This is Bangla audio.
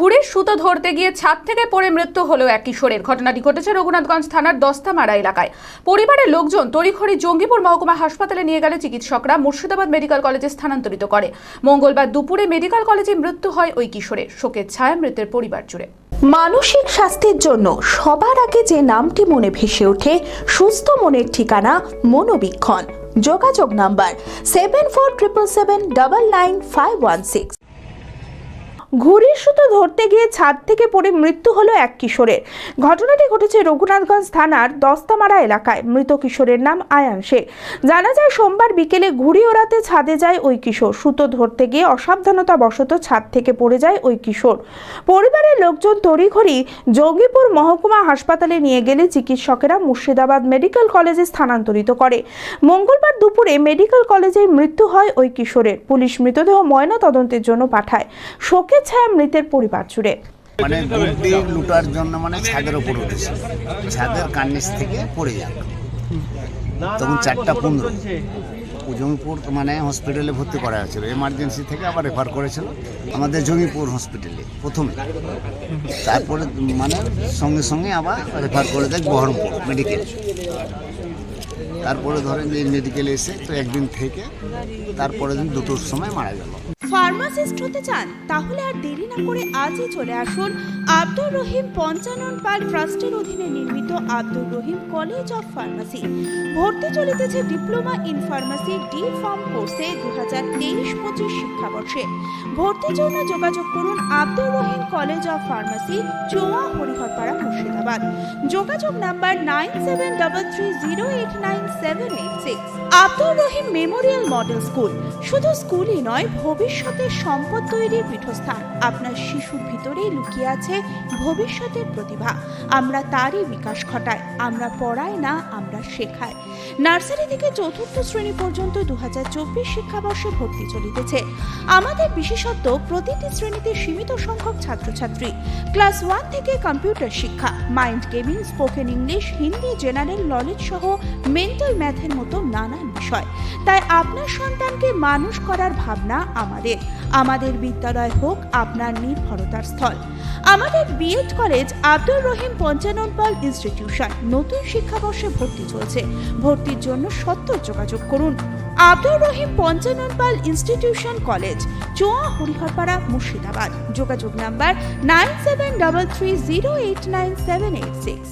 ঘুরে সুতো ধরতে গিয়ে ছাদ থেকে পড়ে মৃত্যু হলো এক কিশোরের। ঘটনাটি ঘটেছে রঘুনাথগঞ্জ থানার দস্তামারা এলাকায়। পরিবারের লোকজন তড়িঘড়ি জঙ্গিপুর মহকুমা হাসপাতালে নিয়ে গেলে চিকিৎসকরা মুর্শিদাবাদ মেডিকেল কলেজে স্থানান্তরিত করে। মঙ্গলবার দুপুরে মেডিকেল কলেজে মৃত্যু হয় ওই কিশোরের। শোকের ছায়া মৃতের পরিবার জুড়ে। মানসিক স্বাস্থ্যের জন্য সবার আগে যে নামটি মনে ভেসে ওঠে, সুস্থ মনের ঠিকানা মনোবীক্ষণ। যোগাযোগ number seven four triple seven double nine five one six ঘুড়ির সুতো ধরতে গিয়ে ছাদ থেকে পড়ে মৃত্যু হলো এক কিশোরের। ঘটনাটি ঘটেছে রঘুনাথগঞ্জ থানার দস্তামারা এলাকায়। মৃত কিশোরের নাম আয়ান শেখ জানা যায়, সোমবার বিকেলে ঘুড়ি ওড়াতে ছাদে যায় ওই কিশোর। সুতো ধরতে গিয়ে অসাবধানতা বশত ছাদ থেকে পড়ে যায় ওই কিশোর। পরিবারের লোকজন তড়িঘড়ি জঙ্গিপুর মহকুমা হাসপাতালে নিয়ে গেলে চিকিৎসকেরা মুর্শিদাবাদ মেডিকেল কলেজে স্থানান্তরিত করে। মঙ্গলবার দুপুরে মেডিকেল কলেজে মৃত্যু হয় ওই কিশোরের। পুলিশ মৃতদেহ ময়না তদন্তের জন্য পাঠায়। শোকের ছায়া মৃতের পরিবার জুড়ে। মানে গুড্ডি লুটার জন্য মানে ছাদের ওপর উঠেছিল ছাদের কার্নিস থেকে পড়ে যান তখন চারটা পনেরো। জঙ্গিপুর মানে হসপিটালে ভর্তি করা হয়েছিল। এমার্জেন্সি থেকে আবার রেফার করেছিল আমাদের জঙ্গিপুর হসপিটালে প্রথমে। তারপরে মানে সঙ্গে সঙ্গে আবার রেফার করে দেয় বহরমপুর মেডিকেল তারপরে ধরেন যে মেডিকেলে এসে তো একদিন থেকে তারপরে দিন দুটোর সময় মারা গেল। ফার্মাসিস্ট হতে চান তাহলে আর দেরি না করে আজই চলে আসুন আব্দুর রহিম পঞ্চানন পাল ট্রাস্টের অধীনে নির্মিত Abdur Rahim college of pharmacy. ভর্তি চলিতেছে diploma in pharmacy D pharm কোর্সে দু হাজার তেইশ পঁচিশ শিক্ষাবর্ষে। ভর্তির জন্য যোগাযোগ করুন Abdur Rahim college of pharmacy, Choya, Hariharpara, Murshidabad. যোগাযোগ number nine seven double three zero eight nine seven eight six. Abdur Rahim memorial model school. শুধু স্কুলই নয়, ভবিষ্যতের সম্পদ তৈরির পীঠস্থান। আপনার শিশুর ভিতরেই লুকিয়ে আছে ভবিষ্যতের প্রতিভা। আমরা তারই বিকাশ ঘটাই। আমরা পড়াই না আমরা শেখাই। নার্সারি থেকে চতুর্থ শ্রেণি পর্যন্ত দু শিক্ষাবর্ষে ভর্তি চলিতেছে। আমাদের বিশেষত্ব, প্রতিটি শ্রেণীতে সীমিত সংখ্যক ছাত্রছাত্রী। ক্লাস ওয়ান থেকে কম্পিউটার শিক্ষা, mind gaming, spoken English, Hindi, general knowledge সহ মেন্টাল ম্যাথের মতো নানান বিষয়। তাই আপনার সন্তানকে মানুষ করার ভাবনা আমাদের। আমাদের বিদ্যালয় হোক, আপনার নির্ভরতার স্থল। আমাদের B Ed college Abdur Rahim Panchanan Pal institution নতুন শিক্ষাবর্ষে ভর্তি চলছে। ভর্তির জন্য সত্তর যোগাযোগ করুন। Abdur Rahim Panchanan Pal institution college, Choya Hariharpara, Murshidabad. যোগাযোগ number nine seven double three zero eight nine seven eight six.